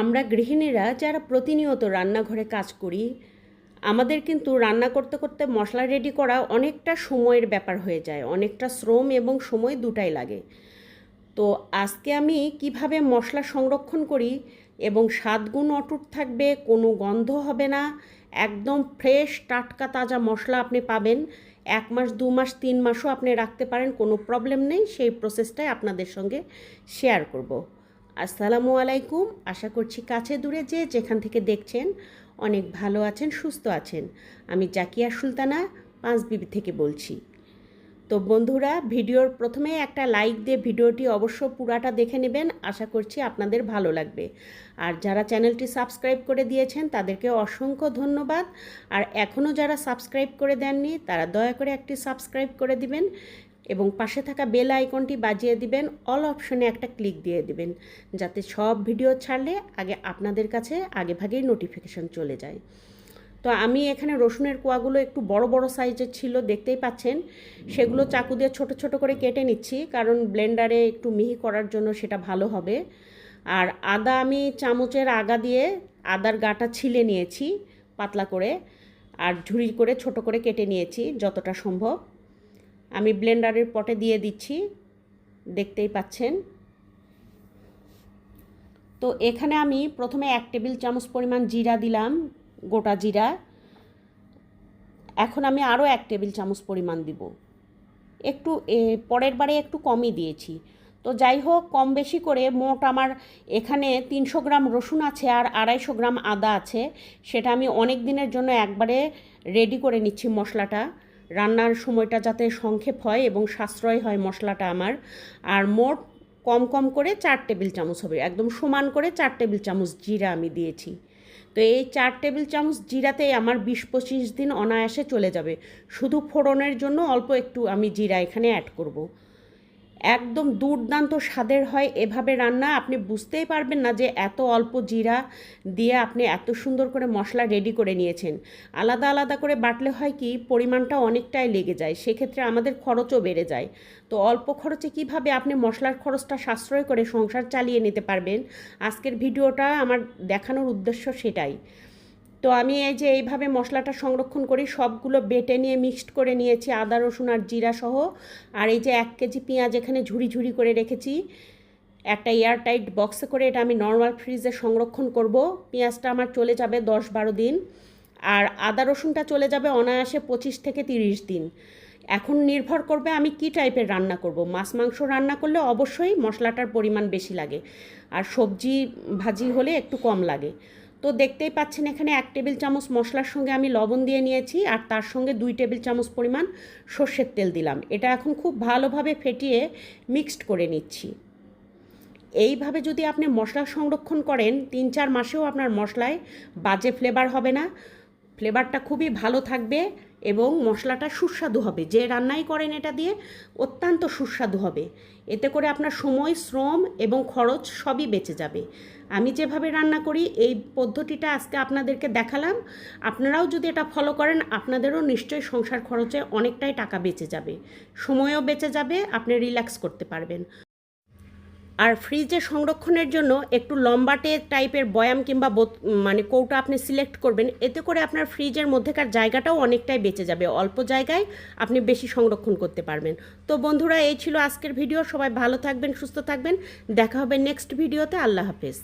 আমরা গৃহিণীরা যারা প্রতিনিয়ত রান্নাঘরে কাজ করি, আমাদের কিন্তু রান্না করতে করতে মশলা রেডি করা অনেকটা সময়ের ব্যাপার হয়ে যায়, অনেকটা শ্রম এবং সময় দুটাই লাগে। তো আজকে আমি কীভাবে মশলা সংরক্ষণ করি এবং স্বাদগুণ অটুট থাকবে, কোনো গন্ধ হবে না, একদম ফ্রেশ টাটকা, তাজা মশলা আপনি পাবেন, এক মাস, দু মাস, তিন মাসও আপনি রাখতে পারেন, কোনো প্রবলেম নেই, সেই প্রসেসটাই আপনাদের সঙ্গে শেয়ার করব। আসসালামু আলাইকুম। আশা করছি কাছে দূরে যে যেখান থেকে দেখছেন, অনেক ভালো আছেন, সুস্থ আছেন। আমি জাকিয়া সুলতানা পাঁচ বিবি থেকে বলছি। তো বন্ধুরা, ভিডিওর প্রথমে একটা লাইক দিয়ে ভিডিওটি অবশ্য পুরাটা দেখে নেবেন। আশা করছি আপনাদের ভালো লাগবে। আর যারা চ্যানেলটি সাবস্ক্রাইব করে দিয়েছেন, তাদেরকে অসংখ্য ধন্যবাদ। আর এখনও যারা সাবস্ক্রাইব করে দেননি, তারা দয়া করে একটি সাবস্ক্রাইব করে দিবেন। এবং পাশে থাকা বেল আইকনটি বাজিয়ে দিবেন, অল অপশনে একটা ক্লিক দিয়ে দিবেন, যাতে সব ভিডিও ছাড়লে আগে আপনাদের কাছে আগে ভাগেই নোটিফিকেশন চলে যায়। তো আমি এখানে রসুনের কোয়াগুলো একটু বড় বড় সাইজের ছিল, দেখতেই পাচ্ছেন। সেগুলো চাকু দিয়ে ছোট ছোট করে কেটে নিচ্ছি, কারণ ব্লেন্ডারে একটু মিহি করার জন্য সেটা ভালো হবে। আর আদা আমি চামচের আগা দিয়ে আদার গাটা ছিলে নিয়েছি, পাতলা করে, আর ঝুড়ি করে ছোট করে কেটে নিয়েছি, যতটা সম্ভব। আমি ব্লেন্ডারের পটে দিয়ে দিচ্ছি, দেখতেই পাচ্ছেন। তো এখানে আমি প্রথমে এক টেবিল চামচ পরিমাণ জিরা দিলাম, গোটা জিরা। এখন আমি আরও এক টেবিল চামচ পরিমাণ দিব। একটু পরের বারে একটু কমই দিয়েছি। তো যাই হোক, কম বেশি করে মোট আমার এখানে তিনশো গ্রাম রসুন আছে আর আড়াইশো গ্রাম আদা আছে। সেটা আমি অনেক দিনের জন্য একবারে রেডি করে নিচ্ছি মশলাটা। রান্নার সময়টা যাতে সংক্ষেপ হয় এবং সাশ্রয় হয় মশলাটা আমার। আর মোট কম কম করে চার টেবিল চামচ হবে। একদম সমান করে চার টেবিল চামচ জিরা আমি দিয়েছি। তো এই চার টেবিল চামচ জিরাতেই আমার বিশ পঁচিশ দিন অনায়াসে চলে যাবে। শুধু ফোড়নের জন্য অল্প একটু আমি জিরা এখানে অ্যাড করব। একদম দুর্দান্ত স্বাদের হয় এভাবে রান্না। আপনি বুঝতেই পারবেন না যে এত অল্প জিরা দিয়ে আপনি এত সুন্দর করে মশলা রেডি করে নিয়েছেন। আলাদা আলাদা করে বাটলে হয় কি, পরিমাণটা অনেকটাই লেগে যায়, সেক্ষেত্রে আমাদের খরচও বেড়ে যায়। তো অল্প খরচে কীভাবে আপনি মশলার খরচটা সাশ্রয় করে সংসার চালিয়ে নিতে পারবেন? আজকের ভিডিওটা আমার দেখানোর উদ্দেশ্য সেটাই। তো আমি এই যে এইভাবে মশলাটা সংরক্ষণ করি, সবগুলো বেটে নিয়ে মিক্সড করে নিয়েছি, আদা, রসুন আর জিরা সহ। আর এই যে এক কেজি পেঁয়াজ এখানে ঝুড়ি ঝুড়ি করে রেখেছি। একটা এয়ারটাইট বক্সে করে এটা আমি নর্মাল ফ্রিজে সংরক্ষণ করব। পেঁয়াজটা আমার চলে যাবে দশ বারো দিন। আর আদা, রসুনটা চলে যাবে অনায়াসে পঁচিশ থেকে তিরিশ দিন। এখন নির্ভর করবে আমি কি টাইপের রান্না করব। মাছ, মাংস রান্না করলে অবশ্যই মশলাটার পরিমাণ বেশি লাগে। আর সবজি ভাজি হলে একটু কম লাগে। তো দেখতেই পাচ্ছেন এখানে এক টেবিল চামচ মশলার সঙ্গে আমি লবণ দিয়ে নিয়েছি, আর তার সঙ্গে দুই টেবিল চামচ পরিমাণ সর্ষের তেল দিলাম। এটা এখন খুব ভালোভাবে ফেটিয়ে মিক্সড করে নিচ্ছি। এইভাবে যদি আপনি মশলা সংরক্ষণ করেন, তিন চার মাসেও আপনার মশলায় বাজে ফ্লেভার হবে না। ফ্লেভারটা খুবই ভালো থাকবে। এবং মশলাটা সুস্বাদু হবে। যে রান্নাই করেন এটা দিয়ে, অত্যন্ত সুস্বাদু হবে। এতে করে আপনার সময়, শ্রম এবং খরচ সবই বেঁচে যাবে। আমি যেভাবে রান্না করি, এই পদ্ধতিটা আজকে আপনাদেরকে দেখালাম। আপনারাও যদি এটা ফলো করেন, আপনাদেরও নিশ্চয়ই সংসার খরচে অনেকটাই টাকা বেঁচে যাবে। সময়ও বেঁচে যাবে, আপনি রিল্যাক্স করতে পারবেন। আর ফ্রিজে সংরক্ষণের জন্য একটু লম্বাটে টাইপের বয়াম কিংবা মানে কৌটা আপনি সিলেক্ট করবেন। এতে করে আপনার ফ্রিজের মধ্যেকার জায়গাটাও অনেকটাই বেঁচে যাবে। অল্প জায়গায় আপনি বেশি সংরক্ষণ করতে পারবেন। তো বন্ধুরা, এই ছিল আজকের ভিডিও। সবাই ভালো থাকবেন, সুস্থ থাকবেন। দেখা হবে নেক্সট ভিডিওতে। আল্লাহ হাফেজ।